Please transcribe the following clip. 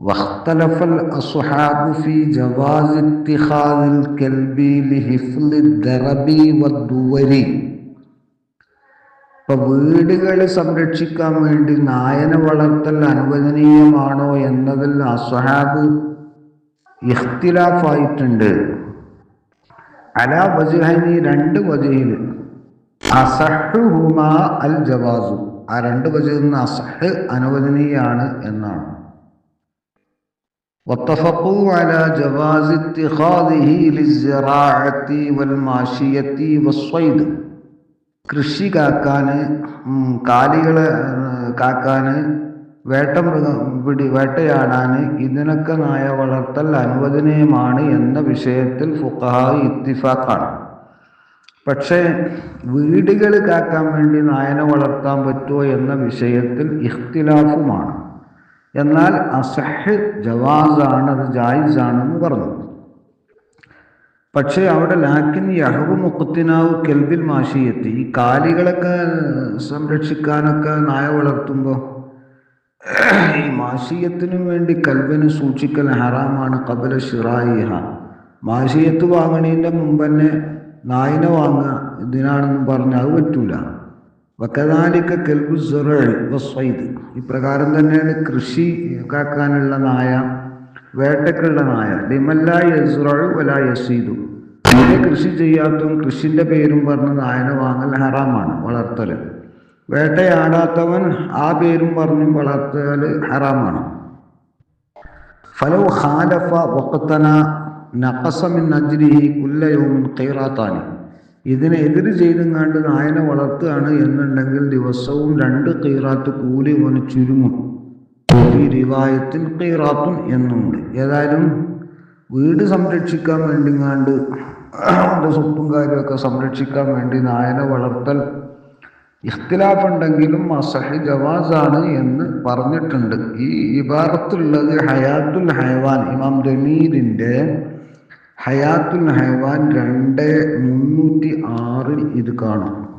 واختلف الأصحاب في جواز اتخاذ الكلب لحفظ الدرب والدور ഇപ്പൊ വീടുകൾ സംരക്ഷിക്കാൻ വേണ്ടി നായനെ വളർത്തൽ അനുവദനീയമാണോ എന്നതിൽ അസ്വഹാബ് ഇഖ്തിലാഫായിട്ടുണ്ട് അല വജുഹനി രണ്ട് വജഹിൽ അസഹുഹുമ അൽ ജവാസു ആ രണ്ട് വജഹിൽ നിന്ന് അസഹ് അനുവദനീയാണ് എന്നാണ് واتفقوا على جواز اتخاذه للزراعة والماشية والصيد കൃഷി കാക്കാന് കാലികളെ കാക്കാന് വേട്ടമൃഗ പിടി വേട്ടയാടാന് ഇതിനൊക്കെ നായ വളർത്തൽ അനുവദനീയമാണ് എന്ന വിഷയത്തിൽ ഫുഖഹ ഇത്തിഫാക്കാണ് പക്ഷേ വീടുകൾ കാക്കാൻ വേണ്ടി നായനെ വളർത്താൻ പറ്റുമോ എന്ന വിഷയത്തിൽ ഇഖ്തിലാഫുമാണ് എന്നാൽ അസഹ് ജവാസാണ് അത് ജായിസാണെന്ന് പറഞ്ഞു. പക്ഷേ അവിടെ ലാക്കിൻ യഹബ് മുക്കുത്തിനാവ് കെൽബിൽ മാഷിയെത്തി. ഈ കാലികളൊക്കെ സംരക്ഷിക്കാനൊക്കെ നായ വളർത്തുമ്പോൾ ഈ മാഷിയത്തിനും വേണ്ടി കൽബിന് സൂക്ഷിക്കൽ ഹറാമാണ് കബല ഷിറായിഹ മാഷിയത്ത് വാങ്ങണീന്റെ മുമ്പ് തന്നെ നായിനെ വാങ്ങുക ഇതിനാണെന്ന് പറഞ്ഞാൽ അത് പറ്റൂല. വക്കതാലിക്ക കെൽബു വസ്വൈദ്. ഇപ്രകാരം തന്നെയാണ് കൃഷി കാക്കാനുള്ള നായ വേട്ടക്കുള്ള നായ. ലിമല്ല യസ്റു വല യസീദു. തീരെ കൃഷി ചെയ്യാത്തും കൃഷിന്റെ പേരും പറഞ്ഞ് നായന വാങ്ങൽ ഹറാമാണ് വളർത്തൽ വേട്ടയാടാത്തവൻ ആ പേരും പറഞ്ഞ് വളർത്തൽ ഹറാമാണ്. ഫലോ ഹാലഫ വക്കത്തന നഖസമിൻ അജ്രിഹി കുല്ലയോമിൻ ഖൈറാത്താനി. ഇതിനെ എതിര് ചെയ്തുങ്ങാണ്ട് നായനെ വളർത്തുകയാണ് എന്നുണ്ടെങ്കിൽ ദിവസവും രണ്ട് കീറാത്ത് കൂലി ഓന് ചുരുങ്ങും. ഈ റിവായത്തിൽ കീറാത്തും എന്നുണ്ട്. ഏതായാലും വീട് സംരക്ഷിക്കാൻ വേണ്ടിങ്ങാണ്ട് അവന്റെ സ്വത്തും കാര്യമൊക്കെ സംരക്ഷിക്കാൻ വേണ്ടി നായനെ വളർത്തൽ ഇഖ്തിലാഫ് ഉണ്ടെങ്കിലും അസഹി ജവാസാണ് എന്ന് പറഞ്ഞിട്ടുണ്ട്. ഈ ഇബാറത്തുള്ളത് ഹയാത്തുൽ ഹയവാൻ ഇമാം ദമീരിന്റെ ഹയാത്തുൽ ഹൈവാൻ രണ്ട് മുന്നൂറ്റി ആറിൽ ഇത് കാണും.